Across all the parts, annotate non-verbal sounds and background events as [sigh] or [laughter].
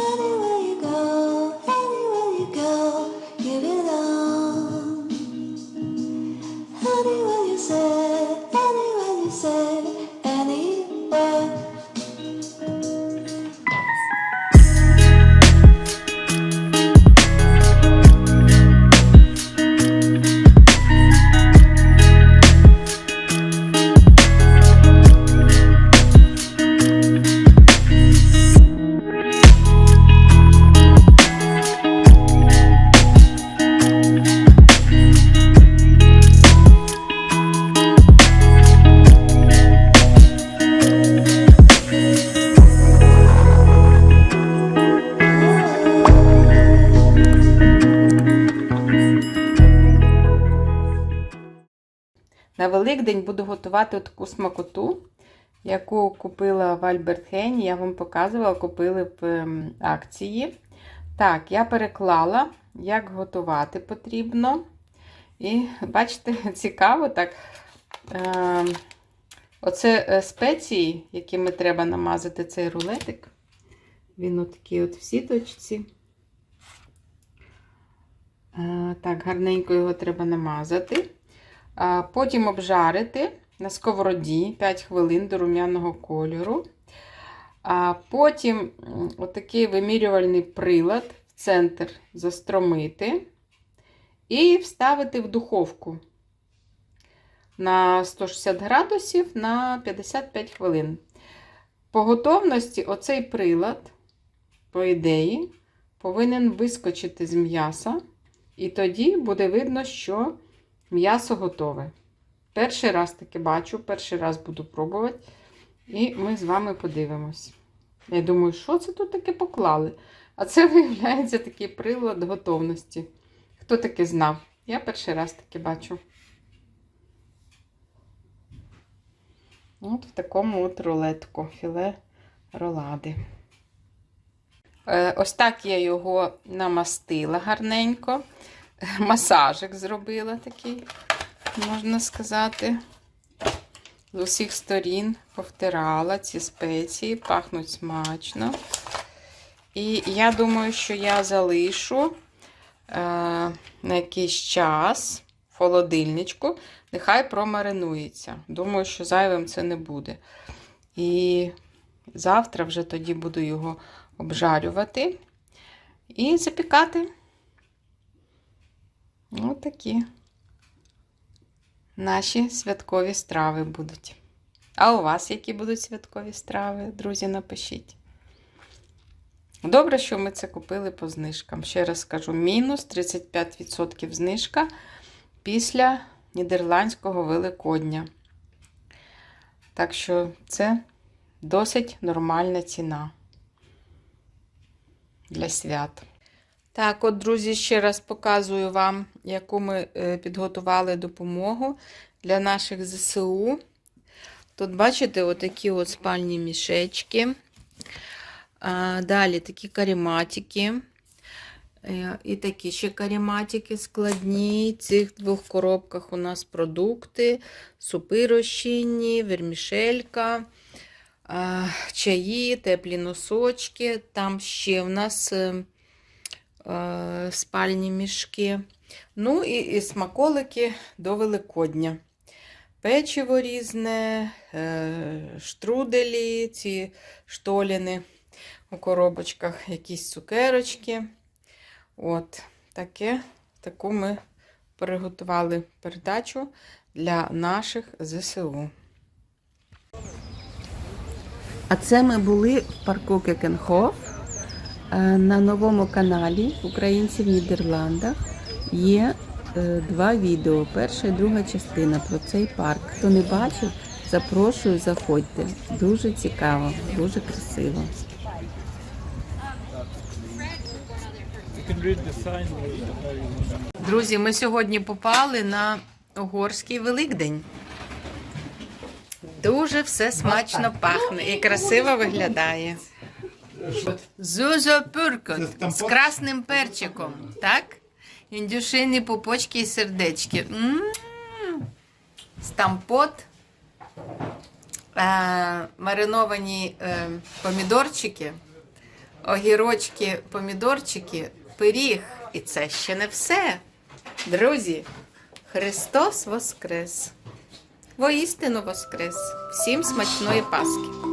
Anywhere На Великдень буду готувати таку смакоту, яку купила в Альберт Хейні. Я вам показувала, купили в ем, акції. Так, я переклала, як готувати потрібно. І бачите, [laughs] цікаво так. Е, оце е, спеції, якими треба намазати цей рулетик. Він отакий от в сіточці. Е, так, гарненько його треба намазати. Потім обжарити на сковороді 5 хвилин до рум'яного кольору. Потім отакий вимірювальний прилад в центр застромити і вставити в духовку на 160 градусів на 55 хвилин. По готовності оцей прилад, по ідеї, повинен вискочити з м'яса, і тоді буде видно, що М'ясо готове. Перший раз таке бачу, перший раз буду пробувати. І ми з вами подивимось. Я думаю, що це тут таке поклали? А це, [laughs] виявляється, такий прилад готовності. Хто таке знав? Я перший раз таке бачу. От в такому от рулетку, філе ролади. Е, Ось так я його намастила гарненько [laughs] масажик зробила такий, можна сказати. З усіх сторін повтирала ці спеції, пахнуть смачно. І я думаю, що я залишу е, на якийсь час в холодильничку, нехай промаринується. Думаю, що зайвим це не буде. І завтра вже тоді буду його обжарювати і запікати. Ось такі наші святкові страви будуть. А у вас які будуть святкові страви, друзі, напишіть. Добре, що ми це купили по знижкам. Ще раз скажу: мінус 35% знижка після Нідерландського Великодня. Так що це досить нормальна ціна для свят. Так, от, друзі, ще раз показую вам, яку ми е, підготували допомогу для наших ЗСУ. Тут, бачите, отакі от спальні мішечки. Далі такі карематики. Е, І такі ще карематики складні. В цих двох коробках у нас продукти, супи розчинні, вермішелька, чаї, теплі носочки. Там ще в нас. Е, спальні мішки. Ну і, і смаколики до Великодня. Печиво різне, е, штруделі, ці штоліни у коробочках, якісь цукерочки. От, таке, таку ми приготували передачу для наших ЗСУ. А це ми були в парку Кекенхоф. Е, На новому каналі Українці в Нідерландах є е, два відео. Перша і друга частина про цей парк. Хто не бачив, запрошую, заходьте. Дуже цікаво, дуже красиво. Друзі, ми сьогодні попали на Угорський Великдень. Дуже все смачно пахне і красиво виглядає. Зузо пюркот з красним перчиком, так? Індюшині пупочки і сердечки. Стампот, е, мариновані е, помідорчики, огірочки, помідорчики, пиріг. І це ще не все. Друзі, Христос Воскрес! Воістину Воскрес! Всім смачної Пасхи!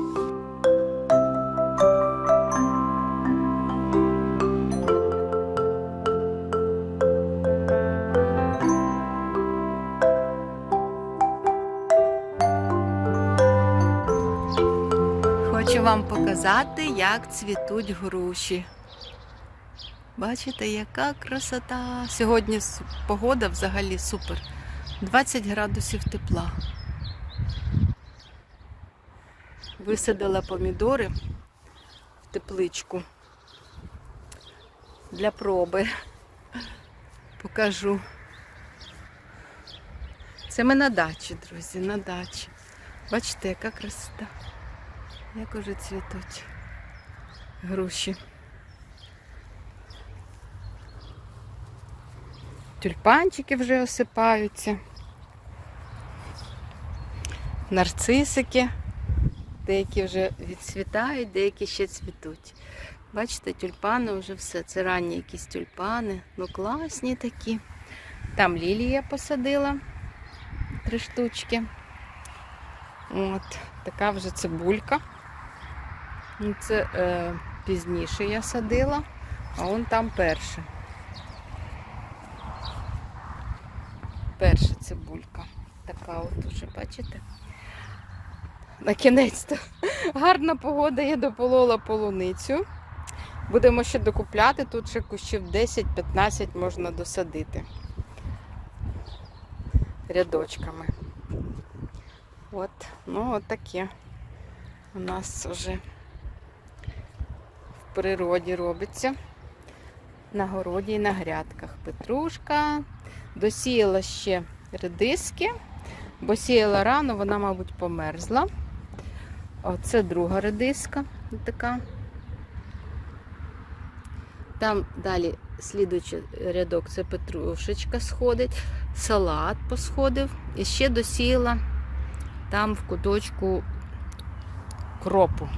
Хочу вам показати, як цвітуть груші. Бачите, яка красота. Сьогодні погода взагалі супер. 20 градусів тепла. Висадила помідори в тепличку для проби. Покажу. Це ми на дачі, друзі, на дачі. Бачите, яка красота. Як уже цвітуть груші. Тюльпанчики вже осипаються. Нарцисики. Деякі вже відцвітають, деякі ще цвітуть. Бачите, тюльпани вже все. Це ранні якісь тюльпани. Ну класні такі. Там лілія посадила три штучки. От, така вже цибулька. Це е, пізніше я садила, а он там перше. Перша цибулька. Така от уже, бачите? На кінець-то. Гарна погода, я дополола полуницю. Будемо ще докупляти, тут ще кущів 10-15 можна досадити. Рядочками. От, ну от таке у нас вже природі робиться. На городі і на грядках. Петрушка. Досіяла ще редиски, бо сіяла рано, вона, мабуть, померзла. Оце друга редиска така. Там далі слідуючий рядок це петрушечка сходить, салат посходив. І ще досіяла там в куточку кропу.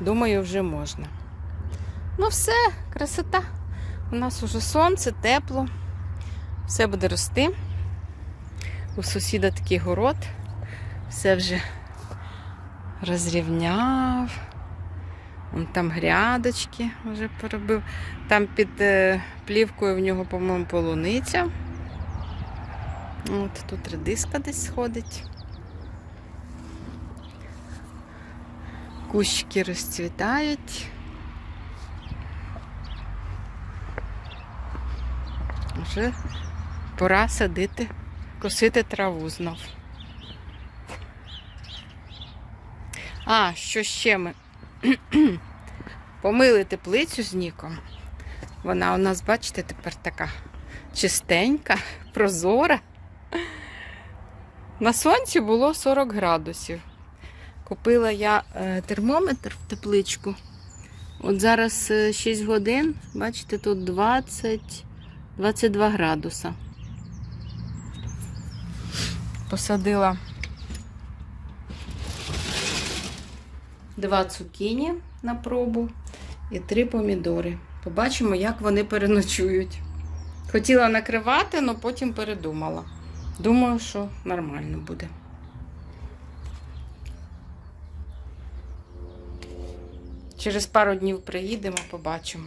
Думаю, вже можна. Ну все, красота. У нас уже сонце, тепло. Все буде рости. У сусіда такий город. Все вже розрівняв. Вон там грядочки вже поробив. Там під е, плівкою в нього, по-моєму, полуниця. От тут редиска десь сходить. Кущики розцвітають. Вже пора садити, косити траву знов. А, що ще ми? [clears throat] Помили теплицю з Ніком. Вона у нас, бачите, тепер така чистенька, прозора. На сонці було 40 градусів. Купила я е, термометр в тепличку. От зараз е, 6 годин, бачите, тут 20, 22 градуса. Посадила два цукіні на пробу і три помідори. Побачимо, як вони переночують. Хотіла накривати, але потім передумала. Думаю, що нормально буде. Через пару днів приїдемо, побачимо.